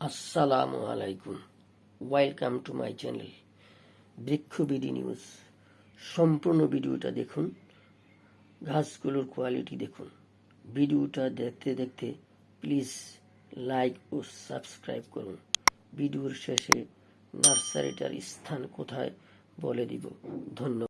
আসসালামু আলাইকুম welcome to my channel বৃক্ষবিডি নিউজ সম্পূর্ণ ভিডিওটা দেখুন। গাছগুলোর কোয়ালিটি দেখুন। ভিডিওটা দেখতে দেখতে প্লিজ লাইক ও সাবস্ক্রাইব করুন। ভিডিওর শেষে নার্সারিটার স্থান কোথায় বলে দিব। ধন্যবাদ।